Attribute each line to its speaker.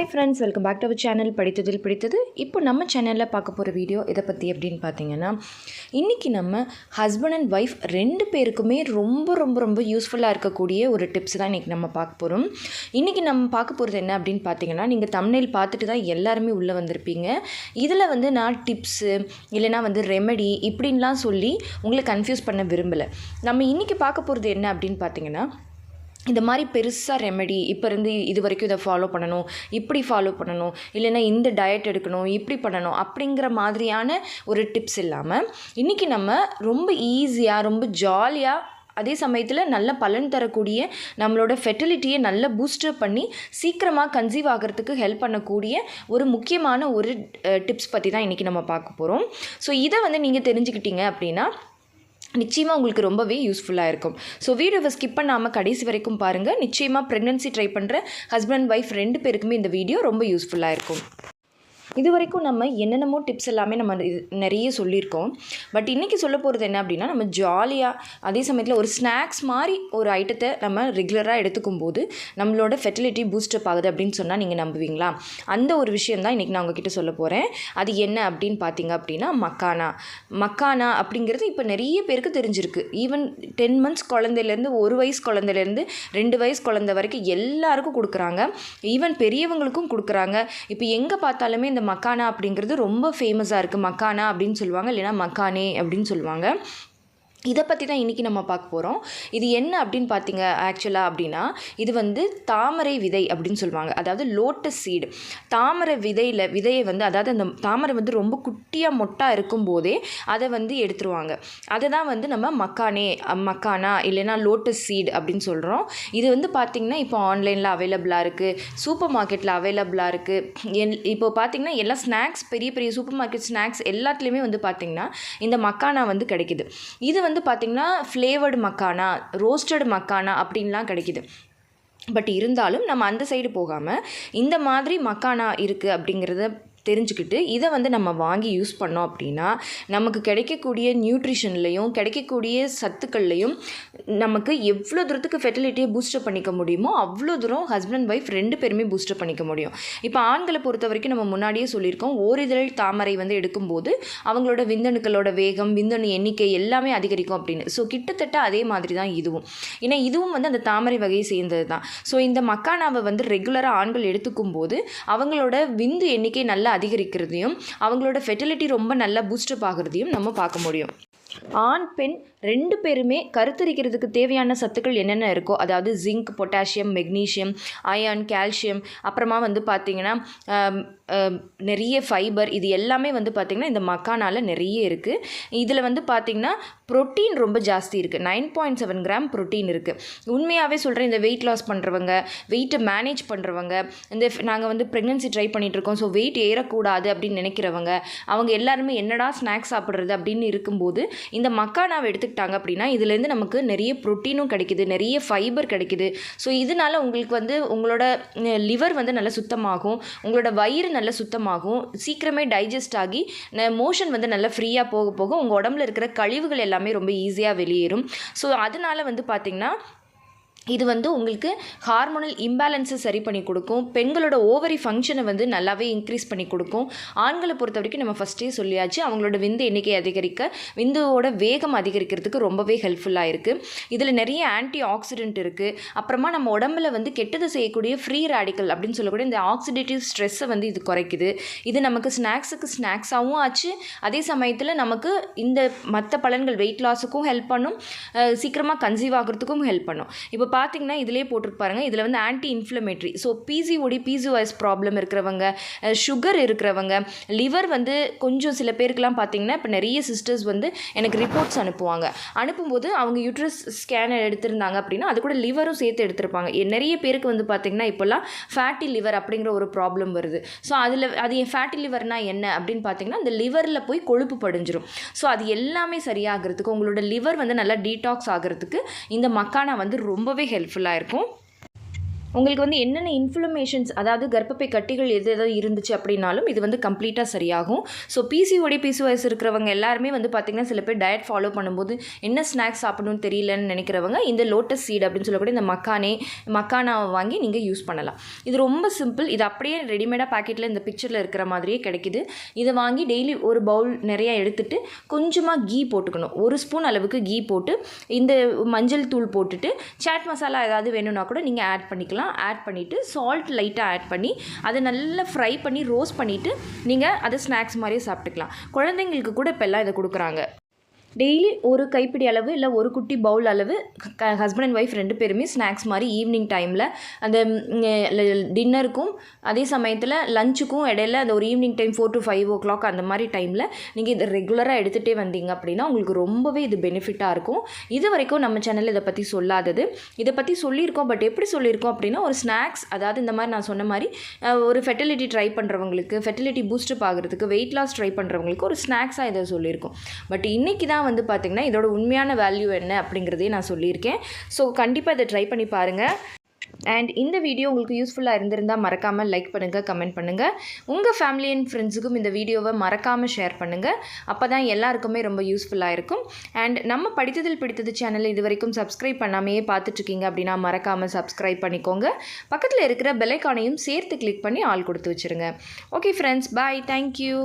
Speaker 1: Hi friends welcome back to our channel படித்ததில் பிடித்தது. இப்போ நம்ம சேனலில் பார்க்க போகிற வீடியோ இதை பற்றி அப்படின்னு பார்த்தீங்கன்னா இன்றைக்கி நம்ம ஹஸ்பண்ட் அண்ட் ஒய்ஃப் ரெண்டு பேருக்குமே ரொம்ப ரொம்ப ரொம்ப யூஸ்ஃபுல்லாக இருக்கக்கூடிய ஒரு டிப்ஸ் தான் இன்றைக்கி நம்ம பார்க்க போகிறோம் இன்றைக்கி நம்ம பார்க்க போகிறது என்ன அப்படின்னு பார்த்தீங்கன்னா நீங்கள் தமிழில் பார்த்துட்டு தான் எல்லாருமே உள்ளே வந்திருப்பீங்க. இதில் வந்து நான் டிப்ஸு இல்லைனா வந்து ரெமெடி இப்படின்லாம் சொல்லி உங்களை கன்ஃபியூஸ் பண்ண விரும்பலை. நம்ம இன்றைக்கி பார்க்க போகிறது என்ன அப்படின்னு பார்த்தீங்கன்னா இந்த மாதிரி பெருசாக ரெமெடி இப்போ இருந்து இது வரைக்கும் இதை ஃபாலோ பண்ணணும் இப்படி ஃபாலோ பண்ணணும் இல்லைன்னா இந்த டயட் எடுக்கணும் இப்படி பண்ணணும் அப்படிங்கிற மாதிரியான ஒரு டிப்ஸ் இல்லாமல் இன்றைக்கி நம்ம ரொம்ப ஈஸியாக ரொம்ப ஜாலியாக அதே சமயத்தில் நல்ல பலன் தரக்கூடிய நம்மளோட ஃபெர்டிலிட்டியை நல்ல பூஸ்டப் பண்ணி சீக்கிரமாக கன்சீவ் ஆகிறதுக்கு ஹெல்ப் பண்ணக்கூடிய ஒரு முக்கியமான ஒரு டிப்ஸ் பற்றி தான் இன்றைக்கி நம்ம பார்க்க போகிறோம் ஸோ இதை வந்து நீங்கள் தெரிஞ்சுக்கிட்டீங்க அப்படின்னா நிச்சயமாக உங்களுக்கு ரொம்பவே யூஸ்ஃபுல்லாக இருக்கும். ஸோ வீடியோவை ஸ்கிப் பண்ணாமல் கடைசி வரைக்கும் பாருங்கள் நிச்சயமாக ப்ரெக்னென்சி ட்ரை பண்ணுற ஹஸ்பண்ட் ஒய்ஃப் ரெண்டு பேருக்குமே இந்த வீடியோ ரொம்ப யூஸ்ஃபுல்லாக இருக்கும். இது வரைக்கும் நம்ம என்னென்னமோ டிப்ஸ் எல்லாமே நம்ம நிறைய சொல்லியிருக்கோம். பட் இன்றைக்கி சொல்ல போகிறது என்ன அப்படின்னா நம்ம ஜாலியாக அதே சமயத்தில் ஒரு ஸ்நாக்ஸ் மாதிரி ஒரு ஐட்டத்தை நம்ம ரெகுலராக எடுத்துக்கும் போது நம்மளோட ஃபெர்டிலிட்டி பூஸ்டப் ஆகுது அப்படின்னு சொன்னால் நீங்கள் நம்புவீங்களா? அந்த ஒரு விஷயம் தான் இன்றைக்கி நான் உங்ககிட்ட சொல்ல போகிறேன் அது என்ன அப்படின்னு பார்த்தீங்க அப்படின்னா மக்கானா. மக்கானா அப்படிங்கிறது இப்போ நிறைய பேருக்கு தெரிஞ்சிருக்கு. ஈவன் டென் மந்த்ஸ் குழந்தையிலேருந்து ஒரு வயசு குழந்தையிலேருந்து ரெண்டு வயசு குழந்தை வரைக்கும் எல்லாருக்கும் கொடுக்குறாங்க. ஈவன் பெரியவங்களுக்கும் கொடுக்குறாங்க. இப்போ எங்கே பார்த்தாலுமே இந்த மக்கானா அப்படிங்கிறது ரொம்ப ஃபேமஸாக இருக்குது மக்கானா அப்படின்னு சொல்லுவாங்க இல்லைன்னா மக்கானே அப்படின்னு சொல்லுவாங்க. இதை பற்றி தான் இன்றைக்கி நம்ம பார்க்க போகிறோம் இது என்ன அப்படின்னு பார்த்தீங்க ஆக்சுவலாக அப்படின்னா இது வந்து தாமரை விதை அப்படின்னு சொல்லுவாங்க. அதாவது லோட்டஸ் சீடு தாமரை விதையில் விதையை வந்து அதாவது அந்த தாமரை வந்து ரொம்ப குட்டியாக மொட்டாக இருக்கும்போதே அதை வந்து எடுத்துருவாங்க. அதை தான் வந்து நம்ம மக்கானே மக்கானா இல்லைன்னா லோட்டஸ் சீடு அப்படின்னு சொல்கிறோம் இது வந்து பார்த்திங்கன்னா இப்போ ஆன்லைனில் அவைலபிளாக இருக்குது சூப்பர் மார்க்கெட்டில் அவைலபிளாக இருக்குது எல் இப்போ பார்த்திங்கன்னா எல்லா ஸ்நாக்ஸ் பெரிய பெரிய சூப்பர் மார்க்கெட் ஸ்நாக்ஸ் எல்லாத்துலேயுமே வந்து பார்த்திங்கன்னா இந்த மக்கானா வந்து கிடைக்குது. இது வந்து பார்த்திங்கன்னா ஃப்ளேவர்டு மக்கானா ரோஸ்டட் மக்கானா அப்படின்லாம் கிடைக்கிது. பட் இருந்தாலும் நம்ம அந்த சைடு போகாமல் இந்த மாதிரி மக்கானா இருக்குது அப்படிங்கிறத தெரிஞ்சுக்கிட்டு இதை வந்து நம்ம வாங்கி யூஸ் பண்ணோம் அப்படின்னா நமக்கு கிடைக்கக்கூடிய நியூட்ரிஷன்லையும் கிடைக்கக்கூடிய சத்துக்கள்லையும் நமக்கு எவ்வளோ தூரத்துக்கு ஃபெர்டிலிட்டியை பூஸ்டப் பண்ணிக்க முடியுமோ அவ்வளோ தூரம் ஹஸ்பண்ட் ஒய்ஃப் ரெண்டு பேருமே பூஸ்டப் பண்ணிக்க முடியும். இப்போ ஆண்களை பொறுத்த வரைக்கும் நம்ம முன்னாடியே சொல்லியிருக்கோம் ஓரிதழ் தாமரை வந்து எடுக்கும்போது அவங்களோட விந்தணுக்களோட வேகம் விந்தணு எண்ணிக்கை எல்லாமே அதிகரிக்கும் அப்படின்னு. ஸோ கிட்டத்தட்ட அதே மாதிரி தான் இதுவும். ஏன்னா இதுவும் வந்து அந்த தாமரை வகையை சேர்ந்தது தான். ஸோ இந்த மக்கானாவை வந்து ரெகுலராக ஆண்கள் எடுத்துக்கும் போது அவங்களோட விந்து எண்ணிக்கை நல்லா அதிகரிக்கிறதையும் அவங்களோட ஃபெர்டிலிட்டி ரொம்ப நல்லா பூஸ்டப் ஆகிறதையும் நம்ம பார்க்க முடியும். ஆண் பெண் ரெண்டு பேருமே கருத்தரிக்கிறதுக்கு தேவையான சத்துக்கள் என்னென்ன இருக்கோ அதாவது zinc potassium magnesium iron calcium அப்புறமா வந்து பார்த்திங்கன்னா நிறைய ஃபைபர் இது எல்லாமே வந்து பார்த்திங்கன்னா இந்த மக்கானால் நிறைய இருக்குது இதில் வந்து பார்த்திங்கன்னா ப்ரோட்டீன் ரொம்ப ஜாஸ்தி இருக்குது nine point seven gram protein இருக்குது உண்மையாகவே சொல்கிறேன் இந்த வெயிட் லாஸ் பண்ணுறவங்க வெயிட்டை மேனேஜ் பண்ணுறவங்க இந்த நாங்கள் வந்து ப்ரெக்னென்சி ட்ரை பண்ணிகிட்ருக்கோம் ஸோ வெயிட் ஏறக்கூடாது அப்படின்னு நினைக்கிறவங்க அவங்க எல்லாருமே என்னடா ஸ்நாக்ஸ் சாப்பிட்றது அப்படின்னு இருக்கும்போது இந்த மக்கானாவை எடுத்துக்கிட்டாங்க அப்படின்னா இதுலேருந்து நமக்கு நிறைய ப்ரோட்டீனும் கிடைக்குது நிறைய ஃபைபர் கிடைக்குது. ஸோ இதனால் உங்களுக்கு வந்து உங்களோட லிவர் வந்து நல்லா சுத்தமாகும் உங்களோட வயிறு நல்லா சுத்தமாகும். சீக்கிரமே டைஜஸ்ட் ஆகி மோஷன் வந்து நல்லா ஃப்ரீயாக போக போக உங்கள் உடம்புல இருக்கிற கழிவுகள் எல்லாமே ரொம்ப ஈஸியாக வெளியேறும். ஸோ அதனால் வந்து பார்த்திங்கன்னா இது வந்து உங்களுக்கு ஹார்மோனல் இம்பேலன்ஸை சரி பண்ணி கொடுக்கும். பெண்களோட ஓவரி ஃபங்க்ஷனை வந்து நல்லாவே இன்க்ரீஸ் பண்ணி கொடுக்கும். ஆண்களை பொறுத்த வரைக்கும் நம்ம ஃபஸ்ட்டே சொல்லியாச்சு அவங்களோட விந்து எண்ணிக்கை அதிகரிக்க விந்துவோட வேகம் அதிகரிக்கிறதுக்கு ரொம்பவே ஹெல்ப்ஃபுல்லாக இருக்குது இதில் நிறைய ஆன்டி ஆக்சிடென்ட் இருக்குது அப்புறமா நம்ம உடம்புல வந்து கெட்டது செய்யக்கூடிய ஃப்ரீ ரேடிக்கல் அப்படின்னு சொல்லக்கூடிய இந்த ஆக்சிடேட்டிவ் ஸ்ட்ரெஸ்ஸை வந்து இது குறைக்குது. இது நமக்கு ஸ்நாக்ஸுக்கு ஸ்நாக்ஸாகவும் ஆச்சு. அதே சமயத்தில் நமக்கு இந்த மற்ற பலன்கள் வெயிட் லாஸுக்கும் ஹெல்ப் பண்ணும். சீக்கிரமாக கன்சீவ் ஆகிறதுக்கும் ஹெல்ப் பண்ணும். இப்போ பார்த்தீங்கன்னா இதிலே போட்டிருப்பாருங்க இதில் வந்து anti inflammatory so PCOD PCOS problem இருக்கிறவங்க சுகர் இருக்கிறவங்க லிவர் வந்து கொஞ்சம் சில பேருக்குலாம் பார்த்தீங்கன்னா இப்போ நிறைய சிஸ்டர்ஸ் வந்து எனக்கு ரிப்போர்ட்ஸ் அனுப்புவாங்க. அனுப்பும்போது அவங்க யூட்ரஸ் ஸ்கேன் எடுத்திருந்தாங்க அப்படின்னா அது கூட லிவரும் சேர்த்து எடுத்திருப்பாங்க. நிறைய பேருக்கு வந்து பார்த்திங்கன்னா இப்போல்லாம் ஃபேட்டி லிவர் அப்படிங்கிற ஒரு ப்ராப்ளம் வருது. ஸோ அதில் அது என் ஃபேட்டி லிவர்னால் என்ன அப்படின்னு பார்த்தீங்கன்னா அந்த லிவரில் போய் கொழுப்பு படிஞ்சிடும் ஸோ அது எல்லாமே சரியாகிறதுக்கு உங்களோட லிவர் வந்து நல்லா டீடாக்ஸ் ஆகிறதுக்கு இந்த மக்கானா வந்து ரொம்பவே ஹெல்ப்ஃபுல்லாக இருக்கும். உங்களுக்கு வந்து என்னென்ன இன்ஃப்ளமேஷன்ஸ் அதாவது கர்ப்பப்பை கட்டிகள் எது எதாவது இருந்துச்சு அப்படின்னாலும் இது வந்து கம்ப்ளீட்டாக சரியாகும். ஸோ பிசிஓடி பிசிஓஎஸ் இருக்கிறவங்க எல்லாருமே வந்து பார்த்திங்கன்னா சில பேர் டயட் ஃபாலோ பண்ணும்போது என்ன ஸ்நாக்ஸ் சாப்பிடணும்னு தெரியலன்னு நினைக்கிறவங்க இந்த லோட்டஸ் சீட் அப்படின்னு சொல்லக்கூடிய இந்த மக்கானே மக்கானாவை வாங்கி நீங்கள் யூஸ் பண்ணலாம். இது ரொம்ப சிம்பிள் இது அப்படியே ரெடிமேடாக பாக்கெட்டில் இந்த பிக்சரில் இருக்கிற மாதிரியே கிடைக்குது. இதை வாங்கி டெய்லி ஒரு பவுல் நிறையா எடுத்துகிட்டு கொஞ்சமாக கீ போட்டுக்கணும். ஒரு ஸ்பூன் அளவுக்கு கீ போட்டு இந்த மஞ்சள் தூள் போட்டுட்டு சாட் மசாலா ஏதாவது வேணும்னா கூட நீங்கள் ஆட் பண்ணிக்கலாம். ஆட் பண்ணிவிட்டு சால்ட் லைட்டாக ஆட் பண்ணி அதை நல்லா ஃப்ரை பண்ணி ரோஸ்ட் பண்ணிவிட்டு நீங்கள் அதை ஸ்நாக்ஸ் மாதிரியே சாப்பிட்டுக்கலாம். குழந்தைங்களுக்கு கூட இப்போல்லாம் இதை கொடுக்குறாங்க. டெய்லி ஒரு கைப்பிடி அளவு இல்லை ஒரு குட்டி பவுல் அளவு ஹஸ்பண்ட் அண்ட் ஒய்ஃப் ரெண்டு பேருமே ஸ்நாக்ஸ் மாதிரி ஈவினிங் டைமில் அந்த டின்னருக்கும் அதே சமயத்தில் லஞ்சுக்கும் இடையில அந்த ஒரு evening time four to five o'clock அந்த மாதிரி டைமில் நீங்கள் இதை ரெகுலராக எடுத்துகிட்டே வந்தீங்க அப்படின்னா உங்களுக்கு ரொம்பவே இது பெனிஃபிட்டாக இருக்கும். இது வரைக்கும் நம்ம சேனலில் இதை பற்றி சொல்லாதது. இதை பற்றி சொல்லியிருக்கோம் பட் எப்படி சொல்லியிருக்கோம் அப்படின்னா ஒரு ஸ்நாக்ஸ் அதாவது இந்த மாதிரி நான் சொன்ன மாதிரி ஒரு ஃபெர்டிலிட்டி ட்ரை பண்ணுறவங்களுக்கு ஃபெர்டிலிட்டி பூஸ்டப் ஆகிறதுக்கு வெயிட் லாஸ் ட்ரை பண்ணுறவங்களுக்கு ஒரு ஸ்நாக்ஸாக இதை சொல்லியிருக்கோம். பட் இன்றைக்கி தான் வந்து பார்த்திங்கன்னா இதோட உண்மையான வேல்யூ என்ன அப்படிங்கிறதையும் நான் சொல்லியிருக்கேன். ஸோ கண்டிப்பாக இதை ட்ரை பண்ணி பாருங்கள் அண்ட் இந்த வீடியோ உங்களுக்கு யூஸ்ஃபுல்லாக இருந்திருந்தால் மறக்காமல் லைக் பண்ணுங்கள் கமெண்ட் பண்ணுங்கள் உங்கள் ஃபேமிலி அண்ட் ஃப்ரெண்ட்ஸுக்கும் இந்த வீடியோவை மறக்காமல் ஷேர் பண்ணுங்கள் அப்போ தான் எல்லாருக்குமே ரொம்ப யூஸ்ஃபுல்லாக இருக்கும். அண்ட் நம்ம படித்ததில் பிடித்தது சேனலை இது வரைக்கும் சப்ஸ்கிரைப் பண்ணாமையே பார்த்துட்ருக்கீங்க அப்படின்னா மறக்காமல் சப்ஸ்கிரைப் பண்ணிக்கோங்க. பக்கத்தில் இருக்கிற பெலைக்கானையும் சேர்த்து கிளிக் பண்ணி ஆள் கொடுத்து வச்சுருங்க. Okay friends bye thank you